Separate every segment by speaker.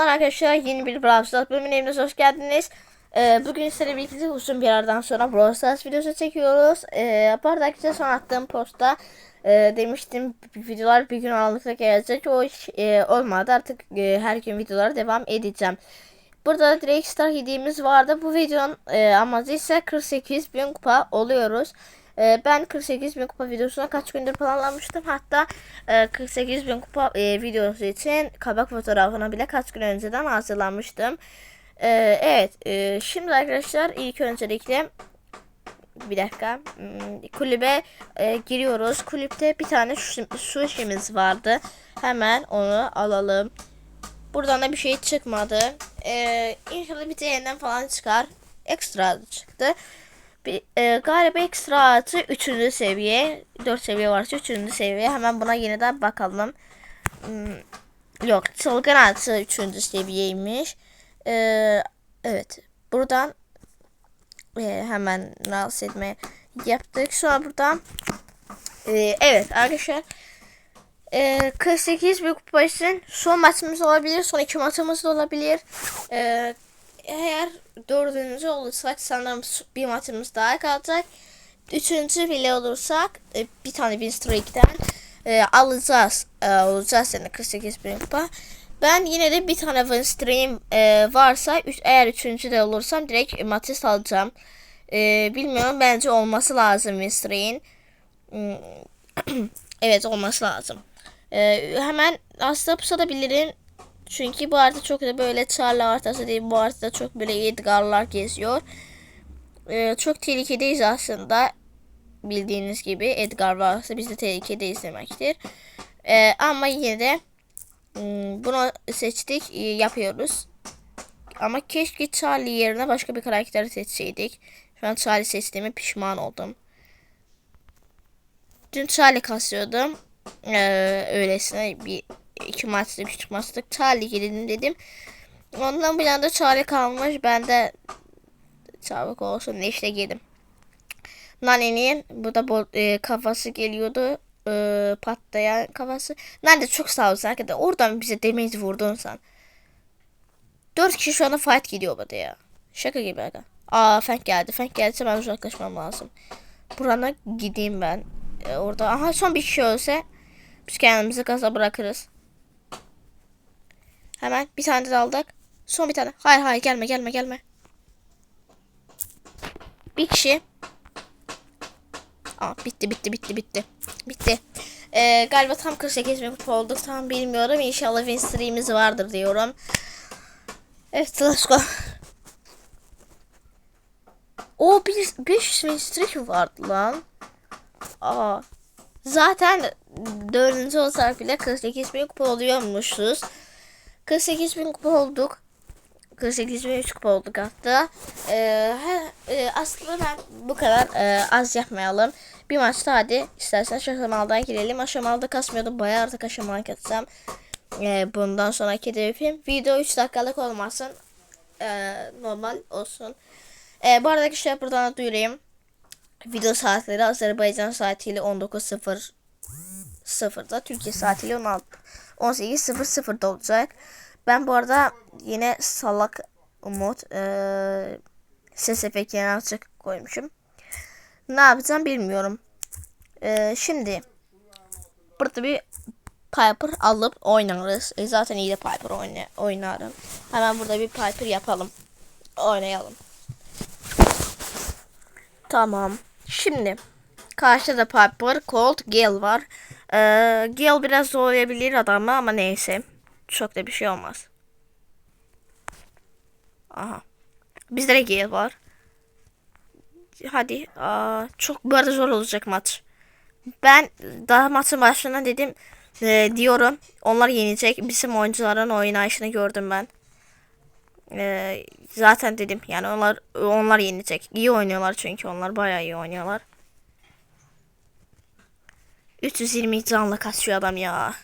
Speaker 1: Merhaba arkadaşlar yeni bir Brawl Stars bölümüne hoş geldiniz. Ee, bugün sizlerle birlikte uzun bir aradan sonra Brawl Stars videosu çekiyoruz. Ee, bu arada arkadaşlar son attığım posta e, demiştim videolar bir gün aralıkta gelecek. O iş e, olmadı artık e, her gün videolara devam edeceğim. Burada da direkt star hediyemiz vardı. Bu videonun e, amacı ise 48 bin kupa oluyoruz. E, ben 48 bin kupa videosuna kaç gündür planlamıştım. Hatta e, 48 bin kupa e, videosu için kabak fotoğrafına bile kaç gün önceden hazırlanmıştım. E, evet e, şimdi arkadaşlar ilk öncelikle bir dakika hmm, kulübe e, giriyoruz. Kulüpte bir tane su, su işimiz vardı. Hemen onu alalım. Buradan da bir şey çıkmadı. Ee, inşallah bir TN'den falan çıkar. Ekstra çıktı. Bir, e, galiba ekstra artı 3. seviye. 4 seviye varsa 3. seviye. Hemen buna yeniden bakalım. Hmm, yok çılgın artı 3. seviyeymiş. Ee, evet. Buradan e, hemen rahatsız etme yaptık. Sonra buradan e, evet arkadaşlar ee, 48 bir kupa için son maçımız olabilir. Son iki maçımız da olabilir. Ee, eğer dördüncü olursak sanırım bir maçımız daha kalacak. Üçüncü bile olursak e, bir tane win streak'ten e, alacağız. E, olacağız yani 48 bin kupa. Ben yine de bir tane win stream e, varsa üç, eğer üçüncü de olursam direkt maçı alacağım. E, bilmiyorum bence olması lazım win streak'in. Hmm, evet olması lazım. Ee, hemen aslında pusatabilirim. Çünkü bu arada çok da böyle Charlie haritası değil. Bu haritada çok böyle Edgar'lar geziyor. Ee, çok tehlikedeyiz aslında. Bildiğiniz gibi Edgar varsa biz de tehlikedeyiz demektir. Ee, ama yine de hmm, bunu seçtik e, yapıyoruz. Ama keşke Charlie yerine başka bir karakteri seçseydik. Şu an Charlie seçtiğime pişman oldum. Dün Charlie kasıyordum ee, öylesine bir iki maçlık küçük maçlık Charlie gidelim dedim. Ondan bir anda Charlie kalmış. Ben de çabuk olsun ne işte girdim. Nani'nin burada e, kafası geliyordu. E, patlayan kafası. Nerede çok sağ olsun arkadaşlar. Oradan bize damage vurdun sen. Dört kişi şu anda fight gidiyor burada ya. Şaka gibi aga. Aa Fenk geldi. Fenk geldi ben uzaklaşmam lazım. Burana gideyim ben. E, orada aha son bir kişi ölse biz kendimizi gaza bırakırız. Hemen bir tane de aldık. Son bir tane. Hayır hayır gelme gelme gelme. Bir kişi. Aa, bitti bitti bitti bitti. Bitti. Ee, galiba tam 48 bin kupa olduk. Tam bilmiyorum. İnşallah win stream'imiz vardır diyorum. Evet let's go. O bir 500 win streak vardı lan. Aa. Zaten dördüncü olsak bile 48 bin kupa oluyormuşuz. 48 bin kupa olduk. 48 bin 3 kupa olduk hatta. Ee, e, aslında ben bu kadar e, az yapmayalım. Bir maçta hadi istersen aşamalıdan girelim. Aşamalıda kasmıyordum. Bayağı artık aşamalı katsam. E, bundan sonraki hedefim video 3 dakikalık olmasın. E, normal olsun. E, bu arada arkadaşlar buradan duyurayım. Video saatleri Azerbaycan saatiyle 19.00'da Türkiye saatiyle 16 18.00'da olacak. Ben bu arada yine salak umut e, ses efektlerini açık koymuşum. Ne yapacağım bilmiyorum. E, şimdi burada bir Piper alıp oynarız. E, zaten iyi de Piper oyna oynarım. Hemen burada bir Piper yapalım. Oynayalım. Tamam. Şimdi karşıda Piper, Colt, Gale var. Ee, Gale biraz zorlayabilir adamı ama neyse. Çok da bir şey olmaz. Aha. Bizde de Gale var. Hadi. Aa, çok bu arada zor olacak maç. Ben daha maçın başlarına dedim e, diyorum. Onlar yenecek. Bizim oyuncuların oynayışını gördüm ben. E, zaten dedim yani onlar onlar yenecek. İyi oynuyorlar çünkü onlar bayağı iyi oynuyorlar. 320 canla kasıyor adam ya.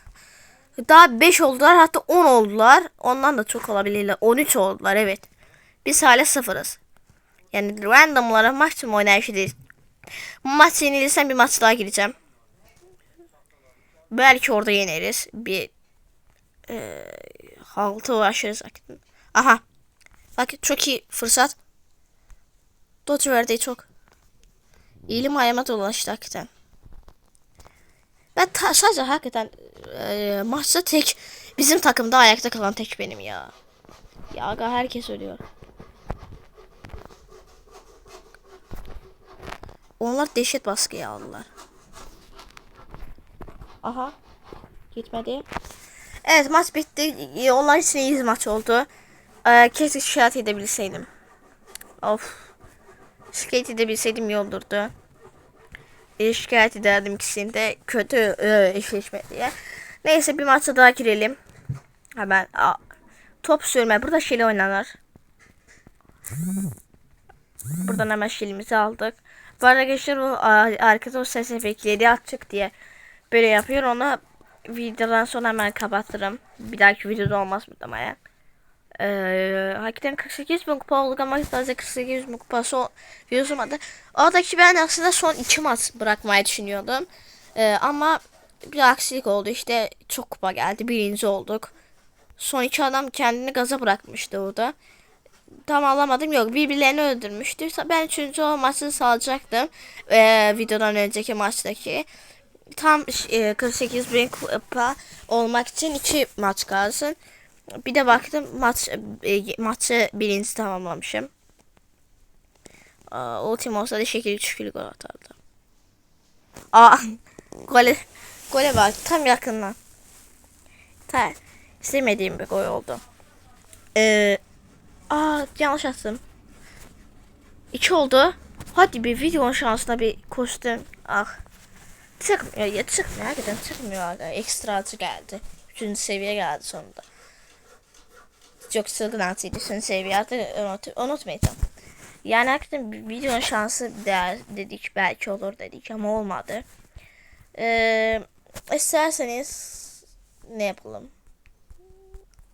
Speaker 1: Daha 5 oldular hatta 10 oldular. Ondan da çok olabilirler. 13 oldular evet. Biz hala sıfırız. Yani randomlara maksimum oynayışı değil. Maç yenilirsem bir maç daha gireceğim. Belki orada yeneriz. Bir e, uğraşırız hakikaten. Aha. Bak çok iyi fırsat. Dodge verdi çok. İlim ayağıma dolaştı hakikaten. Sadece hakikaten e, maçta tek bizim takımda ayakta kalan tek benim ya. Ya aga herkes ölüyor. Onlar dehşet baskıya aldılar. Aha. Gitmedi. Evet maç bitti. Onlar için iyi maç oldu. Ee, keşke şikayet edebilseydim. Of. Şikayet edebilseydim iyi olurdu. Ee, şikayet ederdim ikisini de kötü e, eşleşme diye. Neyse bir maça daha girelim. Hemen a, top sürme. Burada şili oynanır. Buradan hemen şilimizi aldık. Bu arada bu a- arkada o ses efektleri açık diye böyle yapıyor. Onu videodan sonra hemen kapatırım. Bir dahaki videoda olmaz muhtemelen. Ee, hakikaten 48 bin kupa olduk ama sadece 48 bin kupası o- yazılmadı. Oradaki ben aslında son iki maç bırakmayı düşünüyordum. Ee, ama bir aksilik oldu işte çok kupa geldi birinci olduk. Son iki adam kendini gaza bırakmıştı orada. Tam alamadım yok birbirlerini öldürmüştü. Ben üçüncü olmasını sağlayacaktım. Ee, videodan önceki maçtaki. Tam e, 48 bin kupa olmak için iki maç kalsın. Bir de baktım maç e, maçı birinci tamamlamışım. Aa, ultim olsa da şekil 3 gol atardı. Aa gole gole bak tam yakından. Ta istemediğim bir gol oldu. Ee, aa yanlış attım. İki oldu. Hadi bir videonun şansına bir koştum. Ah. Çıkmıyor ya çıkmıyor. Hakikaten çıkmıyor. Ekstra atı geldi. Üçüncü seviye geldi sonunda. Çok çılgın atıydı. Üçüncü seviye atı unut, unutmayacağım. Yani hakikaten videonun şansı değer dedik. Belki olur dedik ama olmadı. Ee, isterseniz ne yapalım?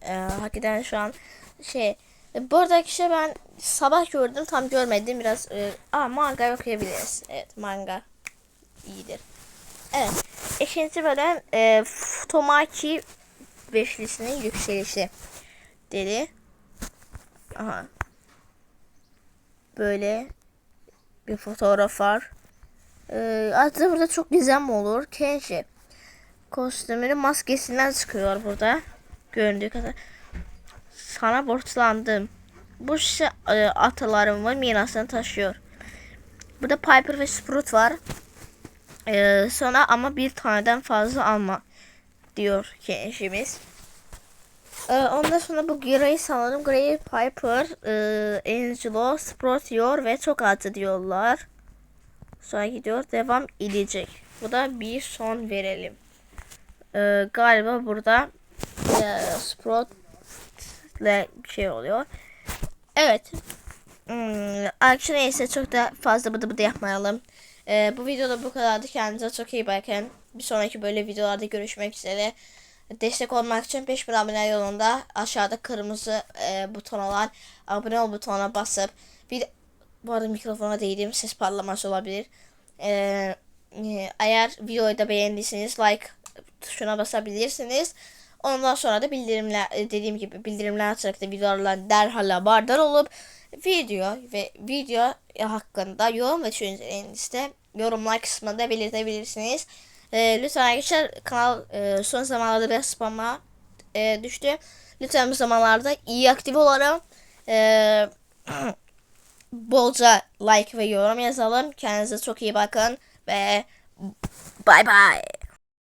Speaker 1: Ee, hakikaten şu an şey bu arada kişi ben sabah gördüm tam görmedim biraz e, aa manga okuyabiliriz. Evet manga iyidir. Evet. İkinci bölüm e, Futomaki beşlisinin yükselişi dedi. Aha. Böyle bir fotoğraf var. E, aslında burada çok gizem olur. Kenji kostümünün maskesinden çıkıyor burada. Göründüğü kadar. Sana borçlandım. Bu şey e, mirasını taşıyor. Burada Piper ve Sprout var. Ee, sonra ama bir taneden fazla alma diyor gençimiz. Ee, ondan sonra bu Grey sanırım Grey Piper, e, Angelo, Sprout diyor ve çok acı diyorlar. Sonra gidiyor devam edecek. Bu da bir son verelim. Ee, galiba burada e, Sprout ile bir şey oluyor. Evet. Hmm, neyse çok da fazla bıdı bıdı yapmayalım. Ee, bu videoda bu kadardı. Kendinize çok iyi bakın. Bir sonraki böyle videolarda görüşmek üzere. Destek olmak için 5000 abone yolunda aşağıda kırmızı e, buton olan abone ol butonuna basıp bir bu arada mikrofona değdim ses parlaması olabilir. Ee, eğer videoyu da beğendiyseniz like tuşuna basabilirsiniz. Ondan sonra da bildirimler e, dediğim gibi bildirimler açarak da videolarla derhal haberdar olup video ve video hakkında yorum ve düşüncelerinizi de yorumlar kısmında belirtebilirsiniz. E, lütfen arkadaşlar kanal e, son zamanlarda biraz spam'a e, düştü. Lütfen bu zamanlarda iyi aktif olalım. E, bolca like ve yorum yazalım. Kendinize çok iyi bakın ve bye bye.